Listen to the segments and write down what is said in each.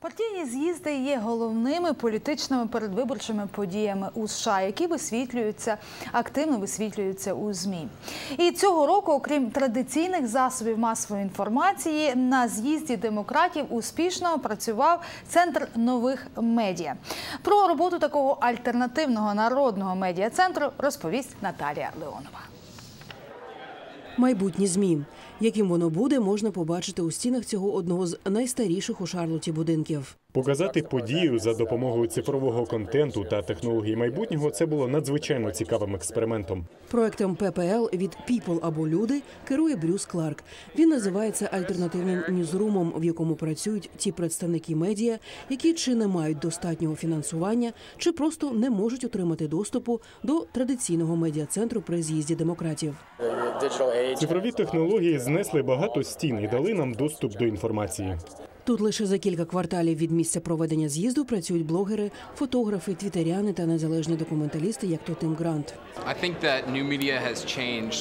Партійні з'їзди є головними політичними передвиборчими подіями у США, які висвітлюються активно висвітлюються у змі. І цього року, окрім традиційних засобів масової інформації, на з'їзді демократів успішно працював центр нових медіа. Про роботу такого альтернативного народного медіа центру розповість Наталія Леонова. Майбутнє змі, яким воно буде, можна побачити у стінах цього одного з найстаріших у Шарлоті будинків. Показати подію за допомогою цифрового контенту та технологій майбутнього це було надзвичайно цікавим експериментом. Проектом ППЛ від People або люди керує Брюс Кларк. Він називається альтернативним ньюзрумом, в якому працюють ті представники медіа, які чи не мають достатнього фінансування, чи просто не можуть отримати доступу до традиційного медіа-центру при з'їзді демократів. Цифрові технології знесли багато стін і дали нам доступ до інформації. Тут лише за кілька кварталів від місця проведення з'їзду працюють блогери, фотографи, твітеряни та незалежні документалісти, як то Тим Грант.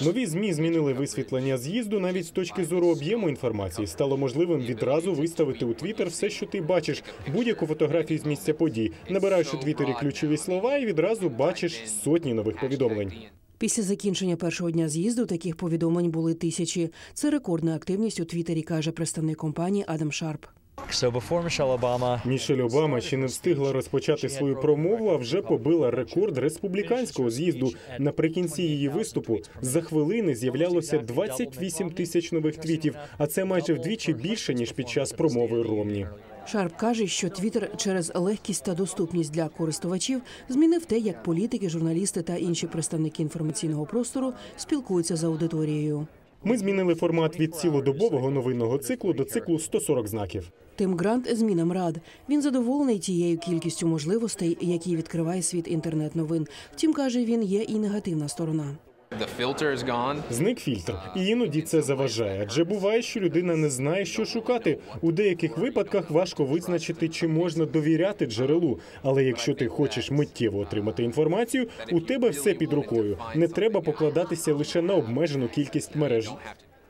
Нові змі змінили висвітлення з'їзду навіть з точки зору об'єму інформації. Стало можливим відразу виставити у Твіттер все, що ти бачиш, будь-яку фотографію з місця подій. Набираєш у Твіттері ключові слова і відразу бачиш сотні нових повідомлень. Після закінчення першого дня з'їзду таких повідомлень були тисячі. Це рекордна активність у Твіттері, каже представник компанії Адам Шарп. So before Michelle Obama, Мішель Обама ще не встигла розпочати свою промову, а вже побила рекорд республіканського з'їзду. Наприкінці її виступу за хвилини з'являлося 28 тисяч нових твітів, а це майже вдвічі більше ніж під час промови Ромні. Шарп каже, що Твіттер через легкість та доступність для користувачів змінив те, як політики, журналісти та інші представники інформаційного простору спілкуються з аудиторією. Ми змінили формат від цілодобового новинного циклу до циклу 140 знаків. Тим Грант змінам рад. Він задоволений тією кількістю можливостей, які відкриває світ інтернет-новин. Втім, каже він, є і негативна сторона. The filter is. Зник фільтр, і іноді це заважає. Адже буває, що людина не знає, що шукати. У деяких випадках важко визначити, чи можна довіряти джерелу. Але якщо ти хочеш миттєво отримати інформацію, у тебе все під рукою. Не треба покладатися лише на обмежену кількість мереж.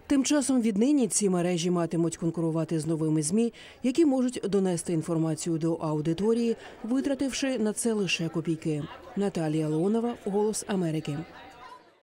Тим часом віднині ці мережі матимуть конкурувати з новими змі, які можуть донести інформацію до аудиторії, витративши на це лише копійки. Наталія Леонова, Голос Америки.